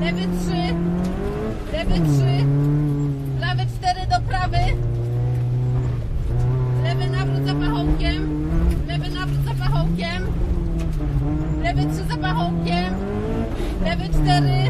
Lewy 3, lewy 3, prawy 4 do prawy, lewy nawrót za pachołkiem, lewy nawrót za pachołkiem, lewy 3 za pachołkiem, lewy 4,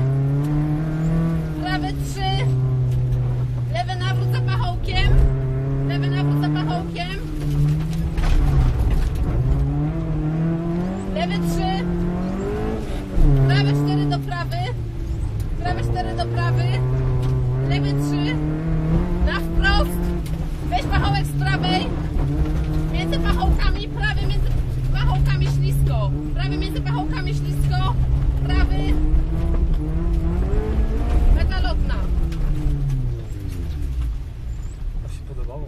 ślisko. Prawy między pachołkami ślisko. Prawy. Meta lotna. To się podobało.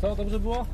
Co, dobrze było?